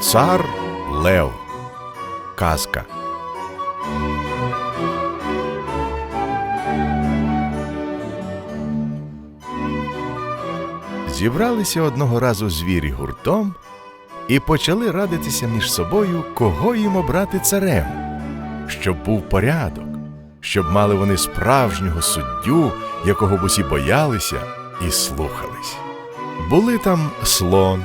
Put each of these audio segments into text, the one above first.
Цар Лев. Казка. Зібралися одного разу звірі гуртом і почали радитися між собою, кого їм обрати царем, щоб був порядок, щоб мали вони справжнього суддю, якого б усі боялися і слухались. Були там слон,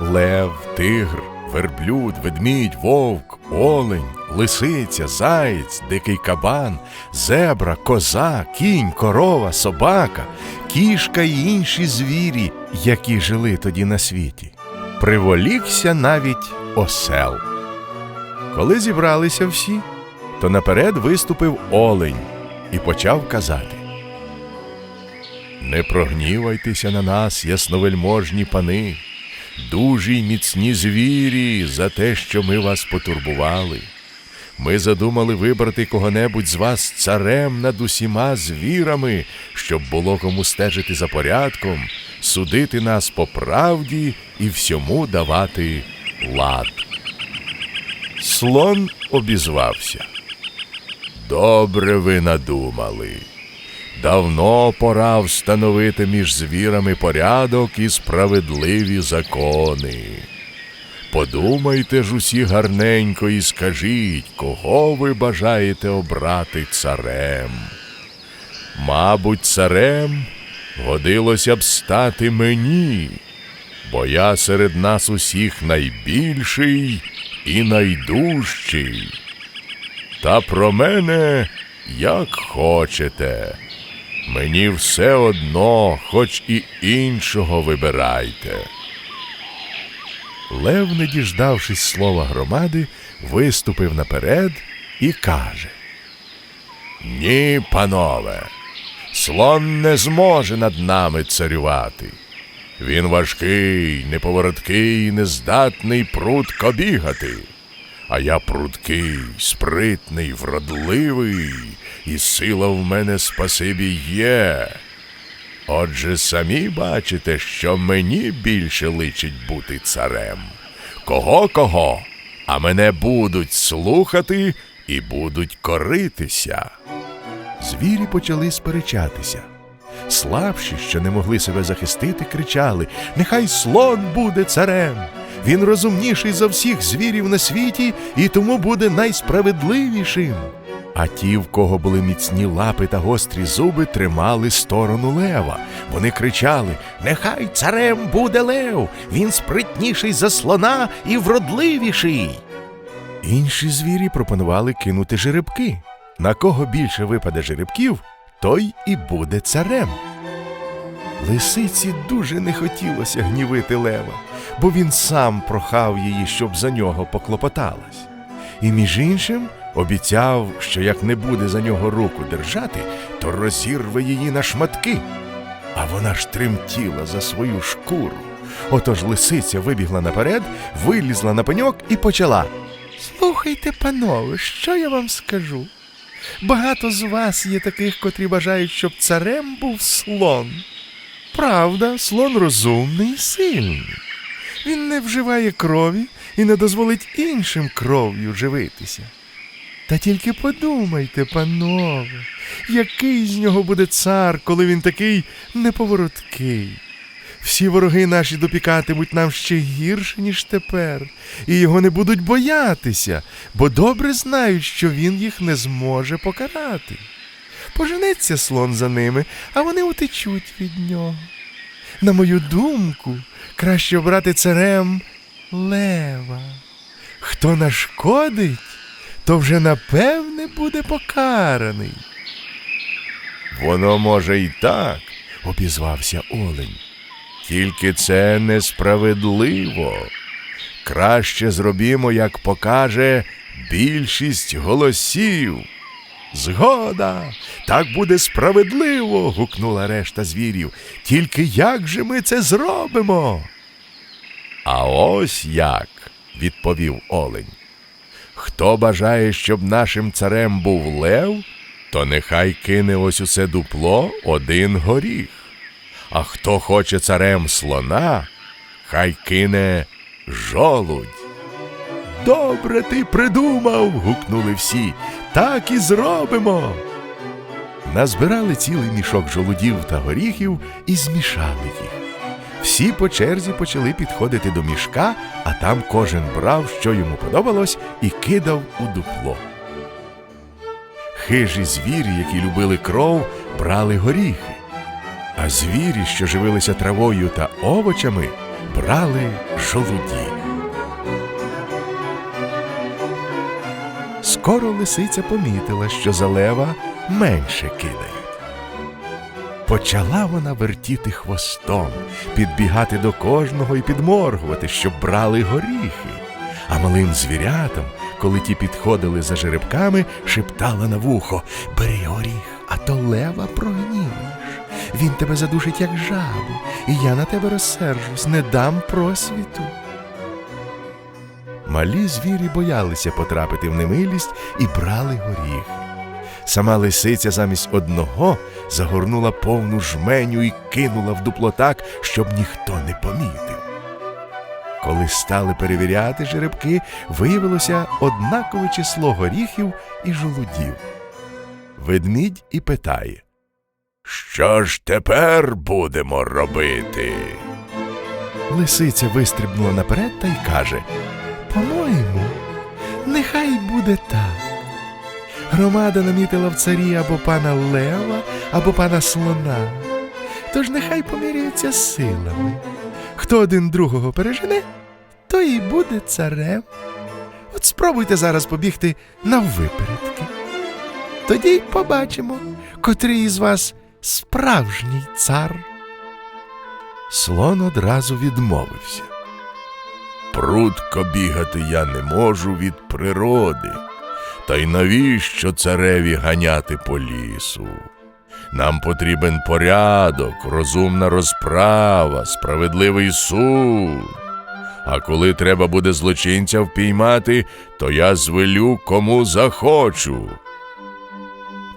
лев, тигр, верблюд, ведмідь, вовк, олень, лисиця, заєць, дикий кабан, зебра, коза, кінь, корова, собака, кішка і інші звірі, які жили тоді на світі. Приволікся навіть осел. Коли зібралися всі, то наперед виступив олень і почав казати. Не прогнівайтеся на нас, ясновельможні пани, дужі й міцні звірі, за те, що ми вас потурбували. Ми задумали вибрати кого-небудь з вас царем над усіма звірами, щоб було кому стежити за порядком, судити нас по правді і всьому давати лад. Слон обізвався. Добре ви надумали. Давно пора встановити між звірами порядок і справедливі закони. Подумайте ж усі гарненько і скажіть, кого ви бажаєте обрати царем. Мабуть, царем годилося б стати мені, бо я серед нас усіх найбільший і найдужчий. Та про мене як хочете. Мені все одно, хоч і іншого вибирайте. Лев, не діждавшись слова громади, виступив наперед і каже: Ні, панове, слон не зможе над нами царювати. Він важкий, неповороткий, нездатний прудко бігати. А я прудкий, спритний, вродливий, і сила в мене спасибі є. Отже, самі бачите, що мені більше личить бути царем. Кого кого, а мене будуть слухати і будуть коритися. Звірі почали сперечатися. Слабші, що не могли себе захистити, кричали Нехай слон буде царем. Він розумніший за всіх звірів на світі і тому буде найсправедливішим. А ті, в кого були міцні лапи та гострі зуби, тримали сторону лева. Вони кричали Нехай царем буде лев, він спритніший за слона і вродливіший. Інші звірі пропонували кинути жеребки. На кого більше випаде жеребків, той і буде царем. Лисиці дуже не хотілося гнівити лева, бо він сам прохав її, щоб за нього поклопоталась. І між іншим обіцяв, що як не буде за нього руку держати, то розірве її на шматки. А вона ж тремтіла за свою шкуру. Отож лисиця вибігла наперед, вилізла на пеньок і почала. Слухайте, панове, що я вам скажу? Багато з вас є таких, котрі бажають, щоб царем був слон. Правда, слон розумний і сильний. Він не вживає крові і не дозволить іншим кров'ю живитися. Та тільки подумайте, панове, який з нього буде цар, коли він такий неповороткий. Всі вороги наші допікатимуть нам ще гірше, ніж тепер, і його не будуть боятися, бо добре знають, що він їх не зможе покарати. Поженеться слон за ними, а вони утечуть від нього. На мою думку, краще обрати царем лева. Хто нашкодить, то вже напевне буде покараний. Воно може й так, обізвався Олень. Тільки це несправедливо. Краще зробімо, як покаже більшість голосів. Згода, так буде справедливо. гукнула решта звірів. Тільки як же ми це зробимо? А ось як, відповів Олень. Хто бажає, щоб нашим царем був лев, то нехай кине ось усе дупло один горіх. А хто хоче царем слона, хай кине жолудь. Добре ти придумав. гукнули всі. Так і зробимо. Назбирали цілий мішок жолудів та горіхів і змішали їх. Всі по черзі почали підходити до мішка, а там кожен брав, що йому подобалось, і кидав у дупло. Хижі звірі, які любили кров, брали горіхи, а звірі, що живилися травою та овочами, брали жолуді. Скоро лисиця помітила, що за лева менше кидають. Почала вона вертіти хвостом, підбігати до кожного і підморгувати, щоб брали горіхи. А малим звірятам, коли ті підходили за жеребками, шептала на вухо Бери горіх, а то лева прогніваєш. Він тебе задушить, як жабу, і я на тебе розсержусь, не дам просвіту. Малі звірі боялися потрапити в немилість і брали горіхи. Сама лисиця замість одного загорнула повну жменю і кинула в дупло так, щоб ніхто не помітив. Коли стали перевіряти жеребки, виявилося однакове число горіхів і жолудів. Ведмідь і питає Що ж тепер будемо робити? Лисиця вистрибнула наперед та й каже По-моєму, нехай буде так. Громада намітила в царі або пана Лева, або пана слона. Тож нехай поміряються силами. Хто один другого пережене, той і буде царем. От спробуйте зараз побігти наввипередки. Тоді й побачимо, котрий із вас справжній цар. Слон одразу відмовився. Прудко бігати я не можу від природи. Та й навіщо цареві ганяти по лісу? Нам потрібен порядок, розумна розправа, справедливий суд. А коли треба буде злочинця впіймати, то я звелю кому захочу.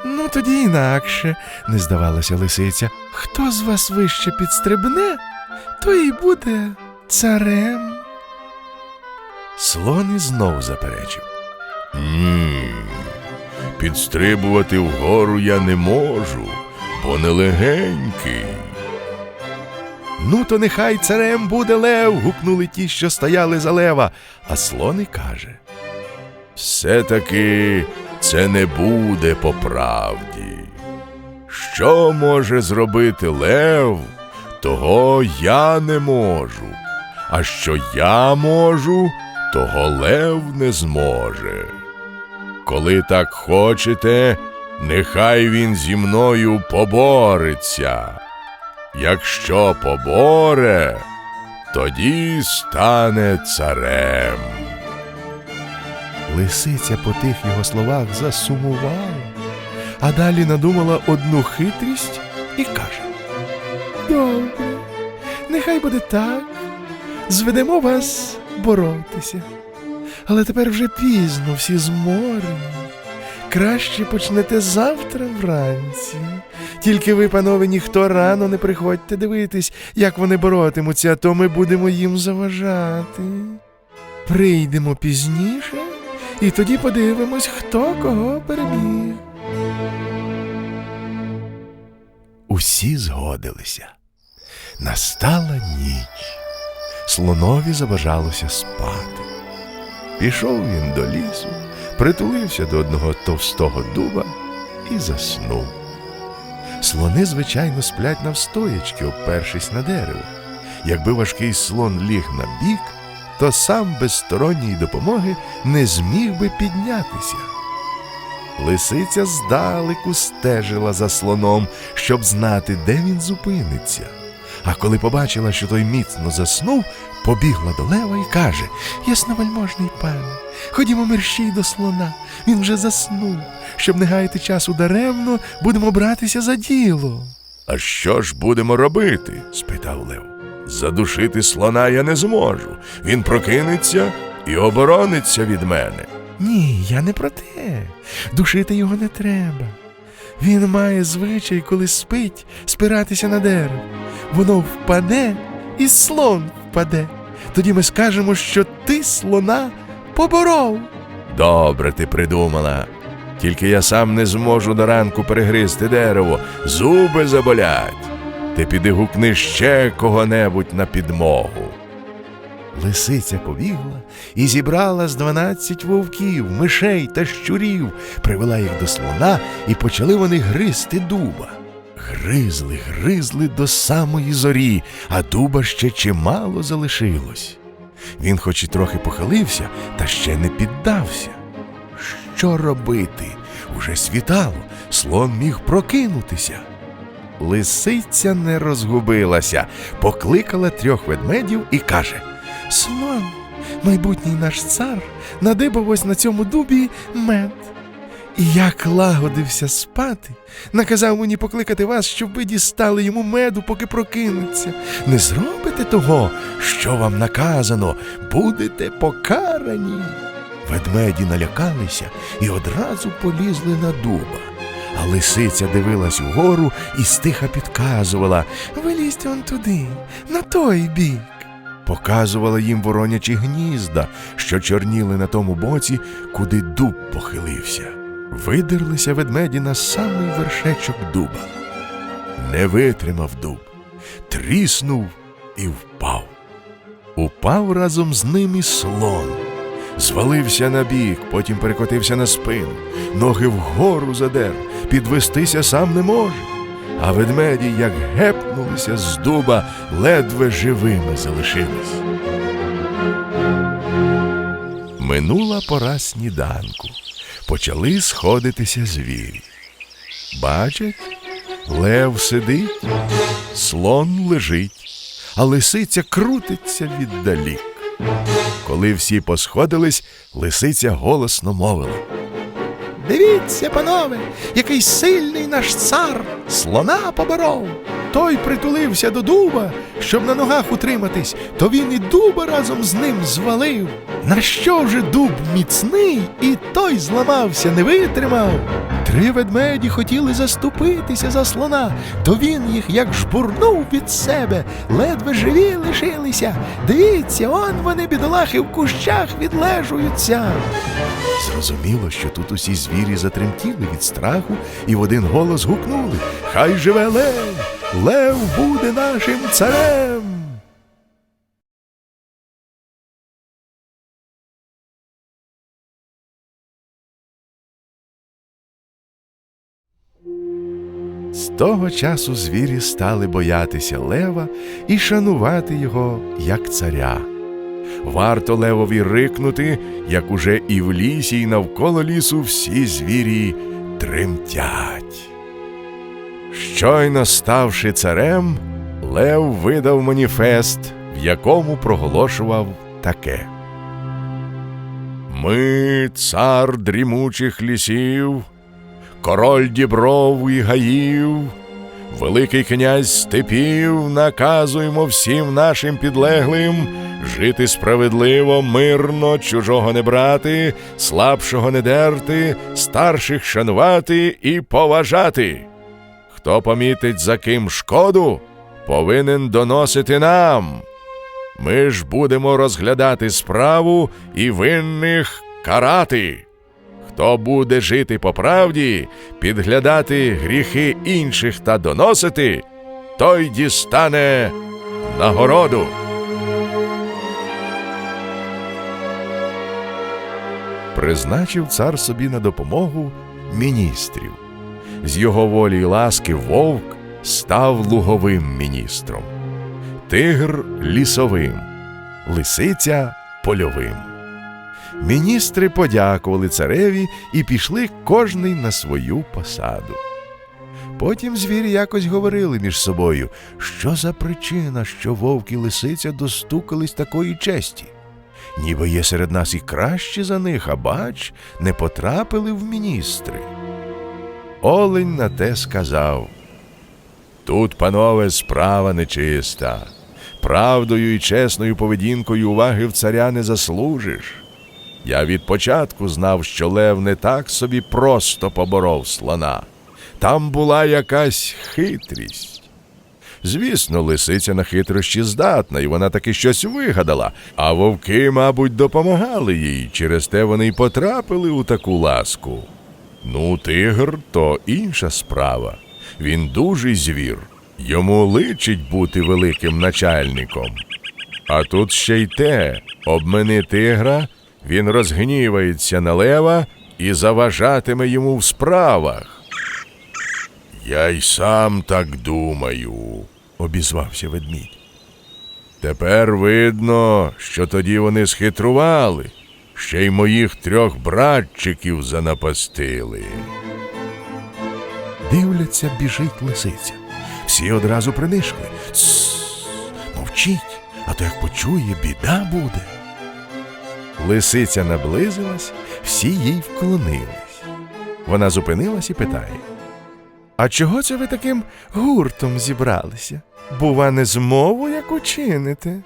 Ну, тоді інакше, не здавалася лисиця. Хто з вас вище підстрибне, той і буде царем. Слон і знов заперечив. Ні, підстрибувати вгору я не можу, бо не легенький. Ну, то нехай царем буде лев. гукнули ті, що стояли за лева, а слон і каже. Все-таки це не буде по правді. Що може зробити лев, того я не можу, а що я можу, того лев не зможе. Коли так хочете, нехай він зі мною побореться. Якщо поборе, тоді стане царем. Лисиця по тих його словах засумувала, а далі надумала одну хитрість і каже Добре, нехай буде так. Зведемо вас боротися. Але тепер вже пізно, всі зморені. Краще почнете завтра вранці. Тільки ви, панове, ніхто рано не приходьте дивитись, як вони боротимуться, а то ми будемо їм заважати. Прийдемо пізніше, і тоді подивимось, хто кого переміг. Усі згодилися. Настала ніч. Слонові забажалося спати. Пішов він до лісу, притулився до одного товстого дуба і заснув. Слони, звичайно, сплять навстоячки, обпершись на дерево. Якби важкий слон ліг на бік, то сам без сторонньої допомоги не зміг би піднятися. Лисиця здалеку стежила за слоном, щоб знати, де він зупиниться. А коли побачила, що той міцно заснув, побігла до лева і каже Ясновельможний пане, ходімо мерщій до слона, він вже заснув. Щоб не гаяти часу даремно, будемо братися за діло. А що ж будемо робити? спитав Лев. Задушити слона я не зможу. Він прокинеться і оборониться від мене. Ні, я не про те. Душити його не треба. Він має звичай, коли спить, спиратися на дерево. Воно впаде, і слон впаде. Тоді ми скажемо, що ти слона поборов. Добре ти придумала. Тільки я сам не зможу до ранку перегризти дерево, зуби заболять. Ти піди гукни ще кого-небудь на підмогу. Лисиця побігла і зібрала з дванадцять вовків, мишей та щурів, привела їх до слона, і почали вони гризти дуба. Гризли, гризли до самої зорі, а дуба ще чимало залишилось. Він хоч і трохи похилився, та ще не піддався. Що робити? Уже світало, слон міг прокинутися. Лисиця не розгубилася, покликала трьох ведмедів і каже Слон, майбутній наш цар, надибав ось на цьому дубі мед. І як лагодився спати, наказав мені покликати вас, щоб ви дістали йому меду, поки прокинеться. Не зробите того, що вам наказано, будете покарані. Ведмеді налякалися і одразу полізли на дуба. А лисиця дивилась угору і стиха підказувала, вилізьте он туди, на той бік. Показувала їм воронячі гнізда, що чорніли на тому боці, куди дуб похилився. Видерлися ведмеді на самий вершечок дуба. Не витримав дуб, тріснув і впав. Упав разом з ним і слон. Звалився на бік, потім перекотився на спину, ноги вгору задер, підвестися сам не може. А ведмеді, як гепнулися з дуба, ледве живими залишились. Минула пора сніданку. Почали сходитися звірі. Бачать, лев сидить, слон лежить, а лисиця крутиться віддалік. Коли всі посходились, лисиця голосно мовила. Дивіться, панове, який сильний наш цар слона поборов. Той притулився до дуба, щоб на ногах утриматись, то він і дуба разом з ним звалив. На що вже дуб міцний, і той зламався, не витримав. Три ведмеді хотіли заступитися за слона, то він їх як жбурнув від себе, ледве живі лишилися. Дивіться, он вони, бідолахи, в кущах відлежуються. Зрозуміло, що тут усі звірі затремтіли від страху і в один голос гукнули Хай живе лев! Лев буде нашим царем! З того часу звірі стали боятися лева і шанувати його як царя. Варто левові рикнути, як уже і в лісі, і навколо лісу всі звірі тремтять. Щойно ставши царем, Лев видав маніфест, в якому проголошував таке. Ми, цар дрімучих лісів, король дібров і гаїв, великий князь степів, наказуємо всім нашим підлеглим жити справедливо, мирно, чужого не брати, слабшого не дерти, старших шанувати і поважати. Хто помітить за ким шкоду, повинен доносити нам. Ми ж будемо розглядати справу і винних карати. Хто буде жити по правді, підглядати гріхи інших та доносити, той дістане нагороду. Призначив цар собі на допомогу міністрів. З його волі й ласки вовк став луговим міністром, тигр лісовим, лисиця польовим. Міністри подякували цареві і пішли кожний на свою посаду. Потім звірі якось говорили між собою, що за причина, що вовк і лисиця достукались такої честі. Ніби є серед нас і кращі за них, а бач, не потрапили в міністри. Олень на те сказав Тут, панове, справа нечиста. Правдою і чесною поведінкою уваги в царя не заслужиш. Я від початку знав, що Лев не так собі просто поборов слона. Там була якась хитрість. Звісно, лисиця на хитрощі здатна, і вона таки щось вигадала, а вовки, мабуть, допомагали їй, через те вони й потрапили у таку ласку. Ну, тигр то інша справа. Він дужий звір. Йому личить бути великим начальником. А тут ще й те, обмини тигра, він розгнівається на лева і заважатиме йому в справах. Я й сам так думаю, обізвався ведмідь. Тепер видно, що тоді вони схитрували, ще й моїх трьох братчиків занапастили. Дивляться, біжить лисиця. Всі одразу принишкли. Тссс, мовчіть, а то як почує, біда буде. Лисиця наблизилась, всі їй вклонились. Вона зупинилась і питає. А чого це ви таким гуртом зібралися? Бува, не змову як учините?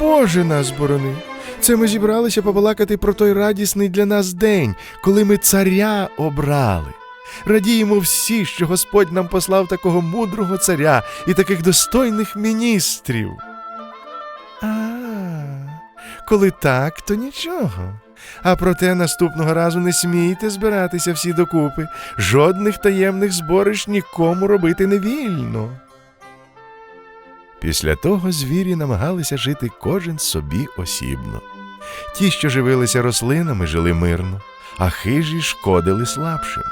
Боже нас борони! Це ми зібралися побалакати про той радісний для нас день, коли ми царя обрали. Радіємо всі, що Господь нам послав такого мудрого царя і таких достойних міністрів. А, коли так, то нічого. А проте наступного разу не смійте збиратися всі докупи. Жодних таємних зборищ нікому робити не вільно. Після того звірі намагалися жити кожен собі осібно. Ті, що живилися рослинами, жили мирно, а хижі шкодили слабшим.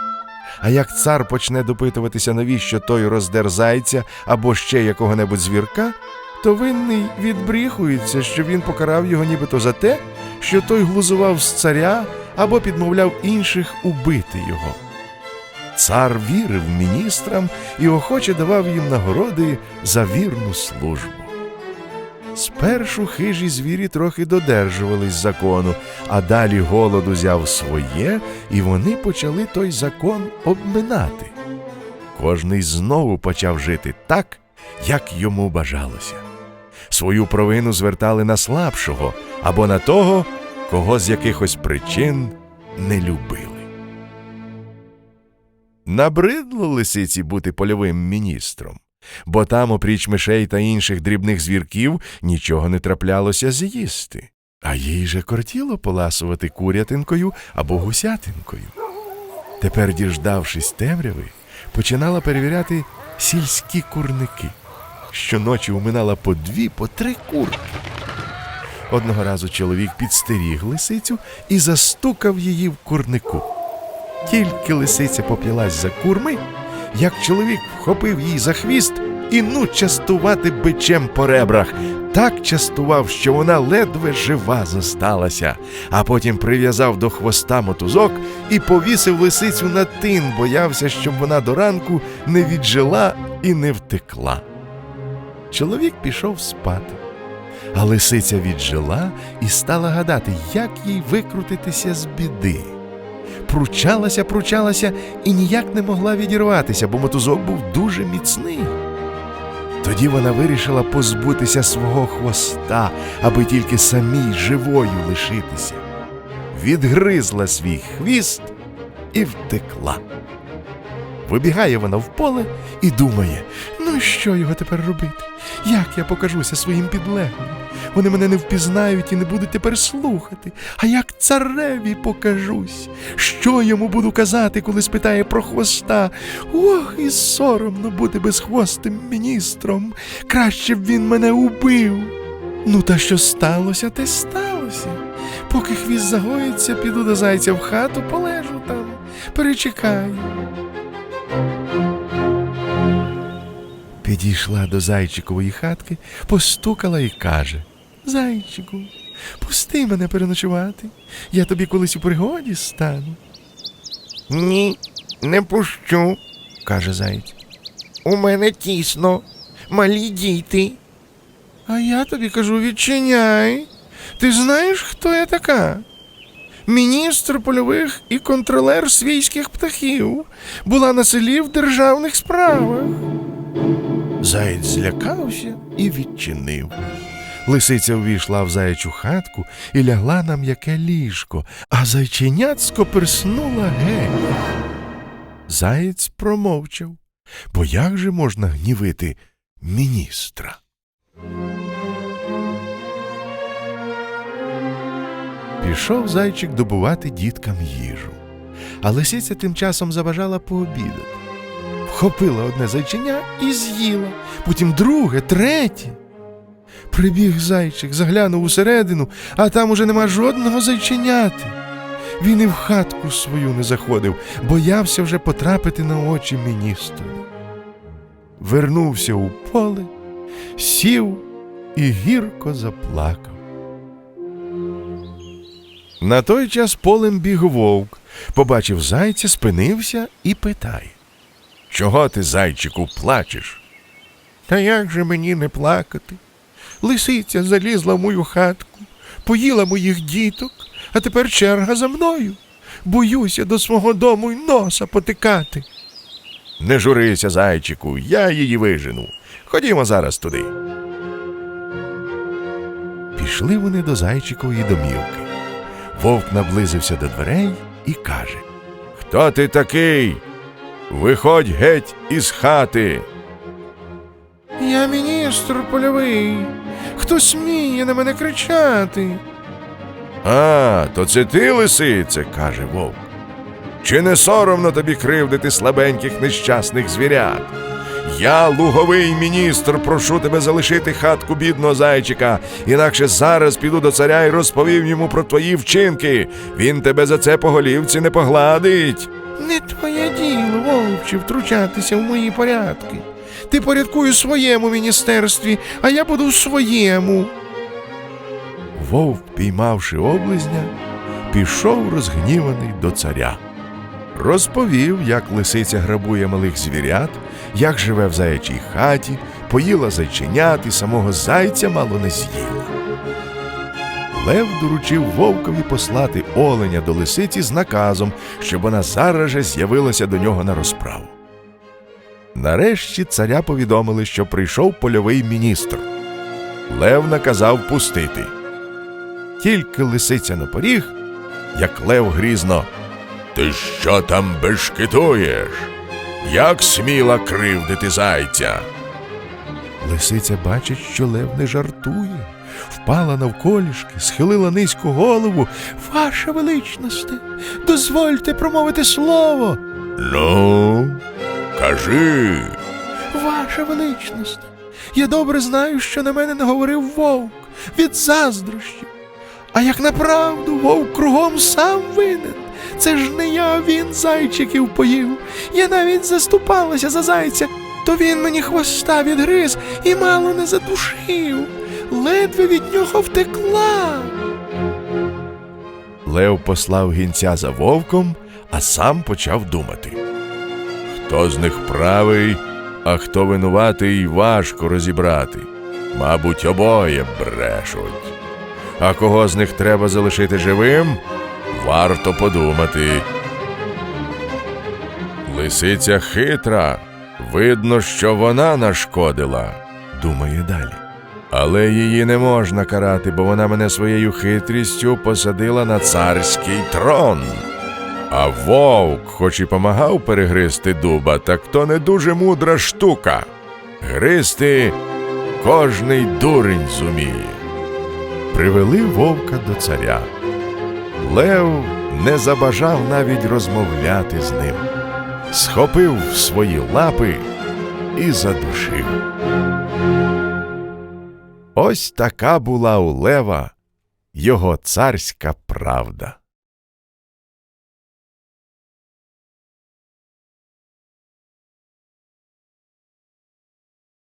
А як цар почне допитуватися, навіщо той роздер зайця або ще якого-небудь звірка, то винний відбріхується, що він покарав його нібито за те, що той глузував з царя або підмовляв інших убити його. Цар вірив міністрам і охоче давав їм нагороди за вірну службу. Спершу хижі звірі трохи додержувались закону, а далі голод узяв своє, і вони почали той закон обминати. Кожний знову почав жити так, як йому бажалося. Свою провину звертали на слабшого або на того, кого з якихось причин не любили. Набридло лисиці бути польовим міністром, бо там, опріч мишей та інших дрібних звірків, нічого не траплялося з'їсти, а їй же кортіло поласувати курятинкою або гусятинкою. Тепер, діждавшись темряви, починала перевіряти сільські курники. Щоночі уминала по дві, по три курки. Одного разу чоловік підстеріг лисицю і застукав її в курнику. Тільки лисиця поп'ялась за курми, як чоловік вхопив її за хвіст і ну частувати бичем по ребрах. Так частував, що вона ледве жива зосталася, а потім прив'язав до хвоста мотузок і повісив лисицю на тин, боявся, щоб вона до ранку не віджила і не втекла. Чоловік пішов спати. А лисиця віджила і стала гадати, як їй викрутитися з біди. Пручалася, пручалася і ніяк не могла відірватися, бо мотузок був дуже міцний. Тоді вона вирішила позбутися свого хвоста, аби тільки самій живою лишитися. Відгризла свій хвіст і втекла. Вибігає вона в поле і думає: ну що його тепер робити? Як я покажуся своїм підлеглим? Вони мене не впізнають і не будуть тепер слухати. А як цареві покажусь? Що йому буду казати, коли спитає про хвоста? Ох, і соромно бути безхвостим міністром. Краще б він мене убив. Ну, та що сталося, те сталося. Поки хвіст загоїться, піду до зайця в хату, полежу там, перечекаю. Підійшла до зайчикової хатки, постукала і каже Зайчику, пусти мене переночувати. Я тобі колись у пригоді стану. Ні, не пущу, каже заєць. у мене тісно, малі діти. А я тобі кажу, відчиняй. Ти знаєш, хто я така? Міністр польових і контролер свійських птахів була на селі в державних справах. Заєць злякався і відчинив. Лисиця увійшла в заячу хатку і лягла на м'яке ліжко, а зайченяцько перснула геть. Заєць промовчав, бо як же можна гнівити міністра. Пішов зайчик добувати діткам їжу, а лисиця тим часом забажала пообідати. Вхопила одне зайченя і з'їла, потім друге, третє. Прибіг зайчик, заглянув усередину, а там уже нема жодного зайченяти. Він і в хатку свою не заходив, боявся вже потрапити на очі міністру. Вернувся у поле, сів і гірко заплакав. На той час полем біг вовк, побачив зайця, спинився і питає. Чого ти, зайчику, плачеш? Та як же мені не плакати? Лисиця залізла в мою хатку, поїла моїх діток, а тепер черга за мною. Боюся до свого дому й носа потикати. Не журися, зайчику, я її вижену. Ходімо зараз туди. Пішли вони до зайчикової домівки. Вовк наблизився до дверей і каже: Хто ти такий? Виходь геть із хати. Я міністр польовий. Хто сміє на мене кричати? А, то це ти, лисице, каже вовк. Чи не соромно тобі кривдити слабеньких нещасних звірят? Я, луговий міністр, прошу тебе залишити хатку бідного зайчика, інакше зараз піду до царя і розповім йому про твої вчинки. Він тебе за це по голівці не погладить. Не твоє діло, вовче, втручатися в мої порядки. Ти порядкуй у своєму міністерстві, а я буду в своєму. Вовк, піймавши облизня, пішов розгніваний до царя. Розповів, як лисиця грабує малих звірят, як живе в заячій хаті, поїла зайченят і самого зайця мало не з'їла. Лев доручив вовкові послати оленя до лисиці з наказом, щоб вона зараз же з'явилася до нього на розправу. Нарешті царя повідомили, що прийшов польовий міністр. Лев наказав пустити. Тільки лисиця на поріг, як лев грізно. Ти що там бешкетуєш? Як сміла кривдити зайця? Лисиця бачить, що лев не жартує, впала навколішки, схилила низьку голову. Ваша величність, дозвольте промовити слово. Ну, кажи. Ваша величність, я добре знаю, що на мене наговорив вовк від заздрощів. А як направду вовк кругом сам винен. Це ж не я, він зайчиків поїв. Я навіть заступалася за зайця, то він мені хвоста відгриз і мало не задушив. Ледве від нього втекла. Лев послав гінця за вовком, а сам почав думати. Хто з них правий, а хто винуватий, важко розібрати. Мабуть, обоє брешуть. А кого з них треба залишити живим, варто подумати. Лисиця хитра, видно, що вона нашкодила, думає далі. Але її не можна карати, бо вона мене своєю хитрістю посадила на царський трон. А вовк, хоч і помагав перегризти дуба, так то не дуже мудра штука. Гризти кожний дурень зуміє. Привели вовка до царя. Лев не забажав навіть розмовляти з ним. Схопив свої лапи і задушив. Ось така була у лева його царська правда.